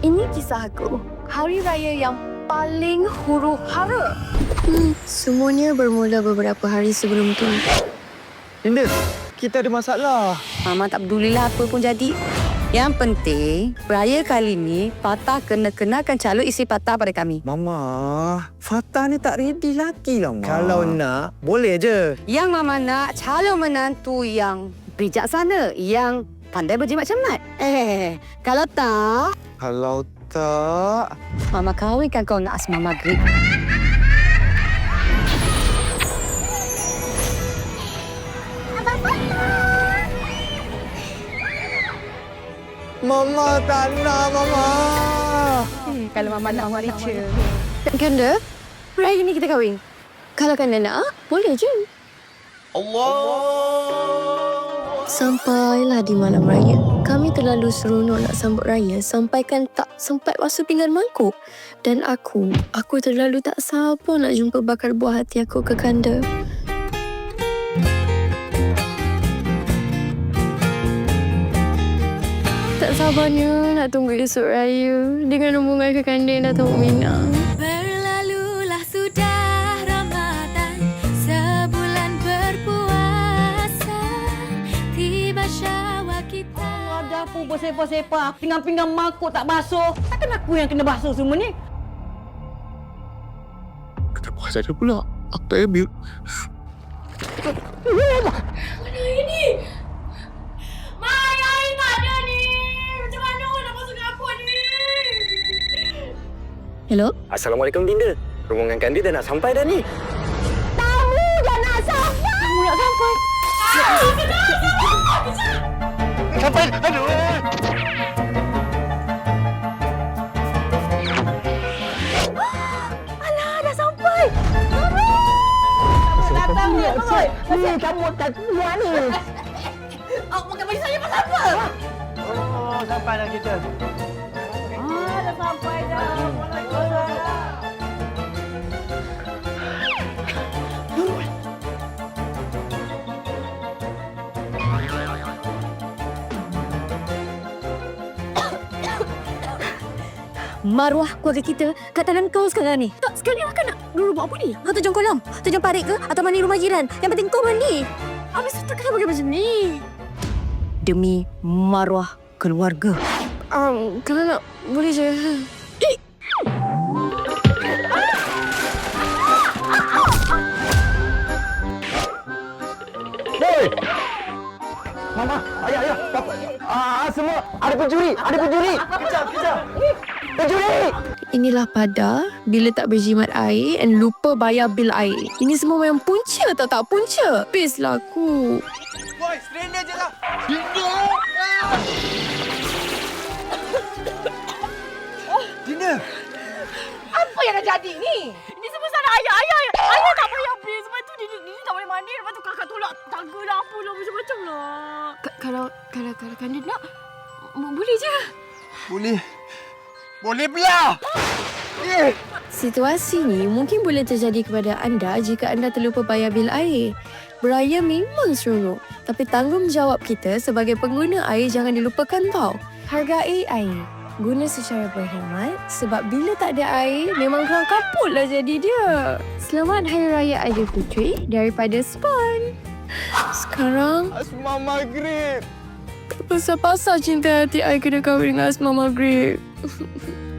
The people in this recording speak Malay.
Ini kisah aku. Hari raya yang paling huru hara. Hmm, semuanya bermula beberapa hari sebelum tu. Linda, kita ada masalah. Mama tak pedulilah apa pun jadi. Yang penting, raya kali ni, Patah kena kenakan calon isteri Patah pada kami. Mama, Fatah ni tak ready lagi lah, Ma. Kalau nak, boleh je. Yang Mama nak calon menantu yang bijaksana, yang pandai berjimat cermat. Eh, kalau tak, Kalau tak... Mama kahwinkan kau dengan Asma Maghrib. Mama tak nak, Mama. Hmm, kalau Mama nak Mama richer. Kanda, hari ni kita kahwin. Kalau Kanda nak, boleh je. Sampailah di malam raya. Kami terlalu seronok nak sambut raya sampaikan tak sempat basuh pinggan mangkuk. Dan aku, aku terlalu tak sabar nak jumpa bakal buah hati aku ke kanda. Tak sabarnya nak tunggu esok raya dengan rombongan ke kanda yang datang Minang. Bersepah-sepah, pinggan-pinggan mangkuk tak basuh. Takkan aku yang kena basuh semua ni? Kenapa saya pula? Aku tak ambil. Mai, air tak ada ni Macam mana nak basuh dapur ni Hello? Assalamualaikum, Linda. Rombongan Kandi dah nak sampai dah ni. Datang Ni, kamu tak kuat ni. Awak pakai baju saya pasal apa? Oh, sampai dah kita. Ah, dah sampai dah. Maruah keluarga kita kat tangan kau sekarang ni. Tak, sekali lah kan nak dulu buat apa ni? Kau terjun kolam, terjun parit ke? Atau mandi rumah jiran? Yang penting kau mandi. Habis tu kenapa pakai macam ni? Demi maruah keluarga. Um, kalau nak, boleh je. Hei! Mama, ayah, ayah, papa. Ah, semua ada pencuri, ada pencuri. Kejar, kejar. Pencuri! Inilah pada bila tak berjimat air and lupa bayar bil air. Ini semua memang punca tau tak punca. Peace lah aku. Boy, strainer je lah. Linda! Apa yang dah jadi ni? Ini semua salah ayah. Ayah, ayah tak bayar bil. Sebab tu dia, dia tak boleh mandi. Lepas tu kakak tolak tangga lah apa lah. Macam-macam lah. K- kalau kalau kalau nak, bo- boleh je. Boleh. Boleh pula! Situasi ni mungkin boleh terjadi kepada anda jika anda terlupa bayar bil air. Beraya memang seronok, tapi tanggungjawab kita sebagai pengguna air jangan dilupakan tau. Hargai air. Guna secara berhemat sebab bila tak ada air, memang kurang kaput lah jadi dia. Selamat Hari Raya Aidilfitri daripada Spawn. Sekarang, Asma Maghrib. Pasal-pasal cinta hati I kena kahwin dengan Asma Maghrib.